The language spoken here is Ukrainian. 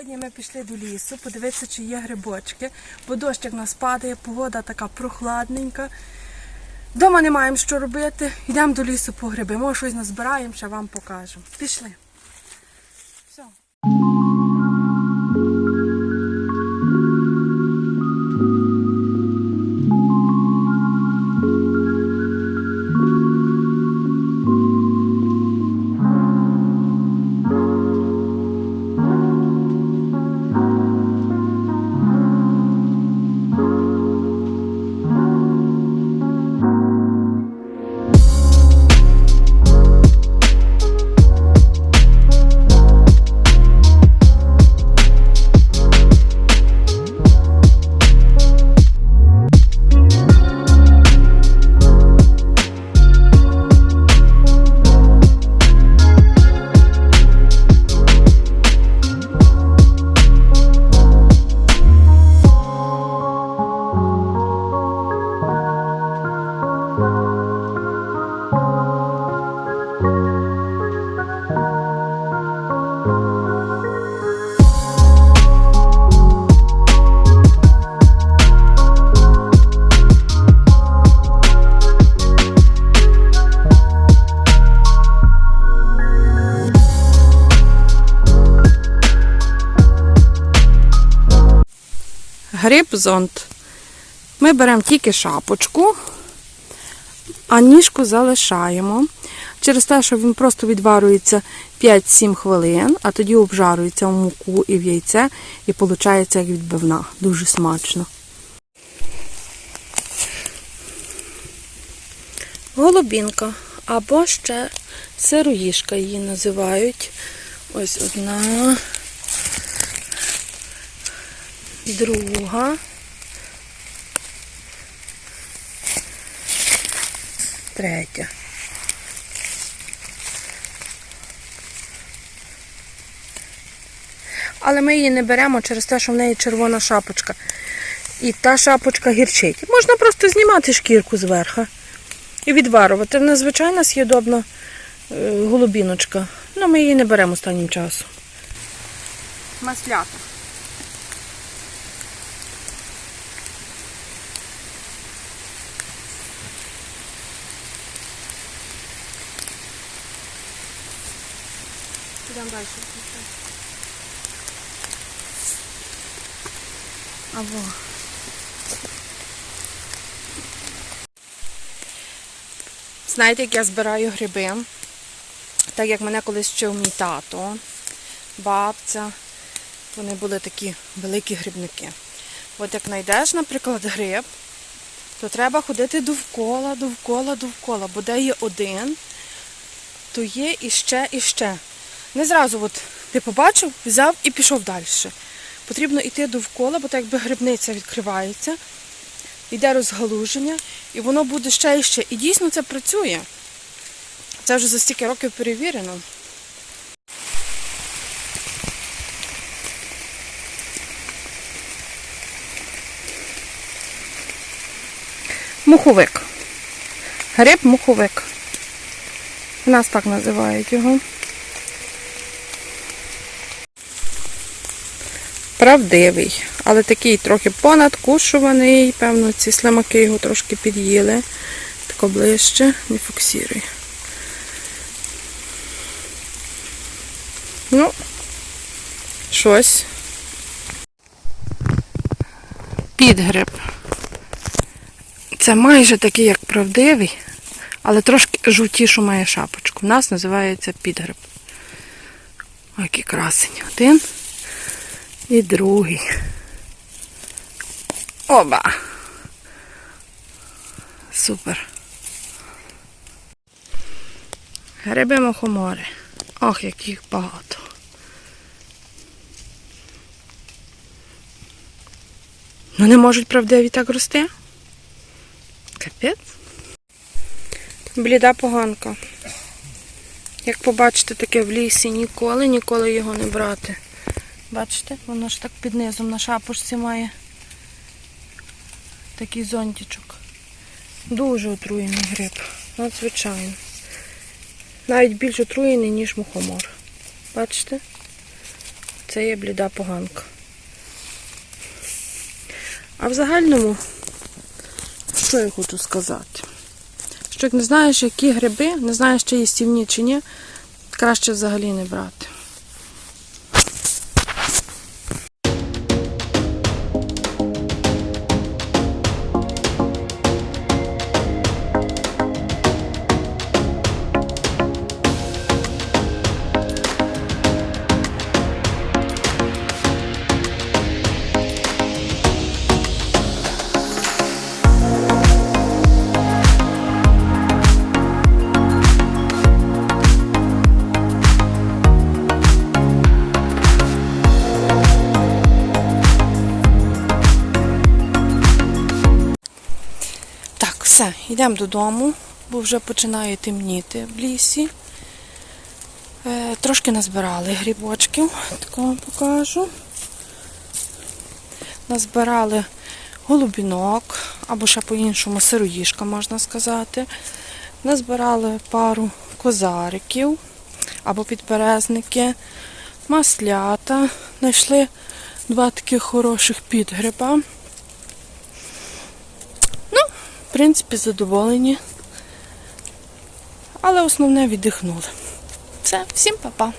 ми пішли до лісу, подивитися, чи є грибочки, бо дощ як нас падає, погода така прохладненька. Дома не маємо що робити, йдемо до лісу по гриби. Може, щось назбираємо, ще вам покажемо. Пішли. Все. Гриб зонт. Ми беремо тільки шапочку, а ніжку залишаємо. Через те, що він просто відварюється 5-7 хвилин, а тоді обжарюється в муку і в яйце, і виходить як відбивна. Дуже смачно. Голубінка або ще сироїшка її називають. Ось одна. Друга. Третя. Але ми її не беремо через те, що в неї червона шапочка. І та шапочка гірчить. Можна просто знімати шкірку зверху і відварувати. Вона звичайна з'їдобна е, голубіночка. Ну, ми її не беремо останнім часом. Маслята. Йдемо далі. Або. Знаєте, як я збираю гриби? Так як мене колись вчив мій тато, бабця. Вони були такі великі грибники. От як знайдеш, наприклад, гриб, то треба ходити довкола, довкола, довкола, бо де є один, то є іще, іще. Не зразу от ти побачив, взяв і пішов далі. Потрібно йти довкола, бо так якби грибниця відкривається, йде розгалуження, і воно буде ще і ще. І дійсно це працює. Це вже за стільки років перевірено. Муховик. Гриб муховик. У нас так називають його. Правдивий, але такий трохи понадкушуваний, певно, ці слимаки його трошки під'їли. Тако ближче, не фоксіруй. Ну, щось. Підгриб. Це майже такий, як правдивий, але трошки жовтішу має шапочку. У нас називається підгриб. Ой, який красень. Один і другий. Оба. Супер. Гриби мухомори. Ох, яких багато. Ну не можуть правдиві так рости. Капець. Бліда поганка. Як побачите таке в лісі, ніколи, ніколи його не брати. Бачите, воно ж так під низом на шапочці має такий зонтичок. Дуже отруєний гриб. Надзвичайно. Навіть більш отруєний, ніж мухомор. Бачите? Це є бліда поганка. А в загальному, що я хочу сказати? Що як не знаєш, які гриби, не знаєш, чи їстівні чи ні, краще взагалі не брати. Так, все, йдемо додому, бо вже починає темніти в лісі. Е, трошки назбирали грибочків, тако вам покажу. Назбирали голубінок, або ще по-іншому сироїшка, можна сказати. Назбирали пару козариків або підперезники, маслята. Знайшли два таких хороших підгриба. В принципі, задоволені. Але основне віддихнули. Все, всім па-па.